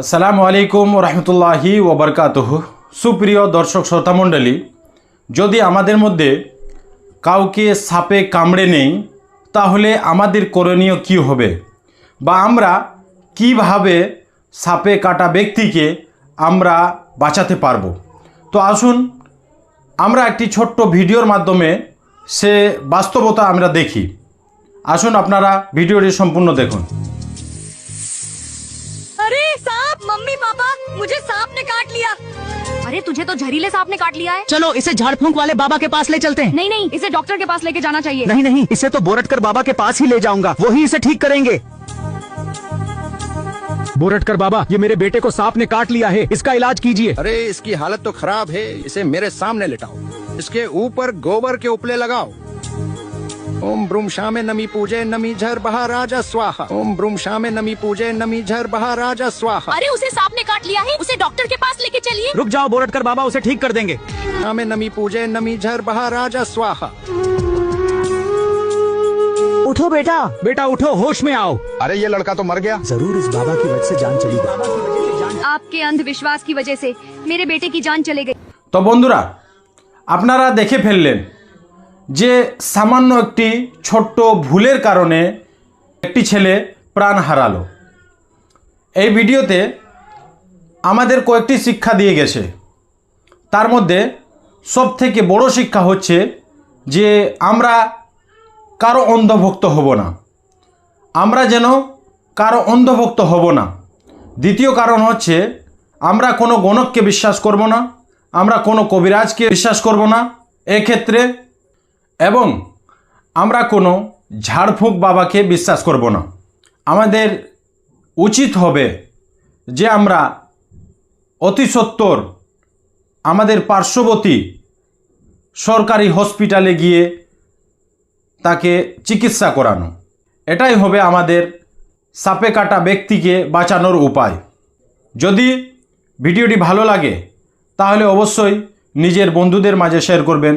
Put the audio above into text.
আসসালামু আলাইকুম রহমতুল্লাহি ওবরকাতহ সুপ্রিয় দর্শক শ্রোতামণ্ডলী যদি আমাদের মধ্যে কাউকে সাপে কামড়ে নেই, তাহলে আমাদের করণীয় কী হবে? বা আমরা কীভাবে সাপে কাটা ব্যক্তিকে আমরা বাঁচাতে পারব? তো আসুন, আমরা একটি ছোট্ট ভিডিওর মাধ্যমে সে বাস্তবতা আমরা দেখি। আসুন আপনারা ভিডিওটি সম্পূর্ণ দেখুন। मम्मी पापा मुझे सांप ने काट लिया। अरे तुझे तो जहरीले सांप ने काट लिया है। चलो इसे झाड़ फूंक वाले बाबा के पास ले चलते हैं। नहीं नहीं इसे डॉक्टर के पास लेके जाना चाहिए। नहीं नहीं इसे तो बोरटकर बाबा के पास ही ले जाऊँगा। वही इसे ठीक करेंगे। बोरटकर बाबा ये मेरे बेटे को सांप ने काट लिया है। इसका इलाज कीजिए। अरे इसकी हालत तो खराब है। इसे मेरे सामने लेटाओ। इसके ऊपर गोबर के उपले लगाओ। ओम ब्रूम शामे नमी पूजे नमी झर बहा राजा स्वाहा ओम ब्रूम शामे नमी पूजे नमी झर बहा राजा स्वाहा अरे उसे सांप ने काट लिया है उसे डॉक्टर के पास लेके चलिए रुक जाओ बोरटकर बाबा उसे ठीक कर देंगे शामे नमी पूजे नमी झर बहा राजा स्वाहा उठो बेटा बेटा उठो होश में आओ अरे ये लड़का तो मर गया जरूर इस बाबा की वजह से जान चली गई आपके अंधविश्वास की वजह से मेरे बेटे की जान चले गई তো বন্ধুরা আপনারা দেখে ফেললেন যে সামান্য একটি ছোট্ট ভুলের কারণে একটি ছেলে প্রাণ হারালো। এই ভিডিওতে আমাদের কয়েকটি শিক্ষা দিয়ে গেছে। তার মধ্যে সব থেকে বড় শিক্ষা হচ্ছে যে আমরা কারও অন্ধভক্ত হব না। আমরা যেন কারও অন্ধভক্ত হব না। দ্বিতীয় কারণ হচ্ছে আমরা কোনো গণককে বিশ্বাস করব না, আমরা কোনো কবিরাজকে বিশ্বাস করব না। এক্ষেত্রে এবং আমরা কোনো ঝাড়ফুঁক বাবাকে বিশ্বাস করব না। আমাদের উচিত হবে যে আমরা অতি সত্বর আমাদের পার্শ্ববর্তী সরকারি হসপিটালে গিয়ে তাকে চিকিৎসা করানো। এটাই হবে আমাদের সাপে কাটা ব্যক্তিকে বাঁচানোর উপায়। যদি ভিডিওটি ভালো লাগে, তাহলে অবশ্যই নিজের বন্ধুদের মাঝে শেয়ার করবেন।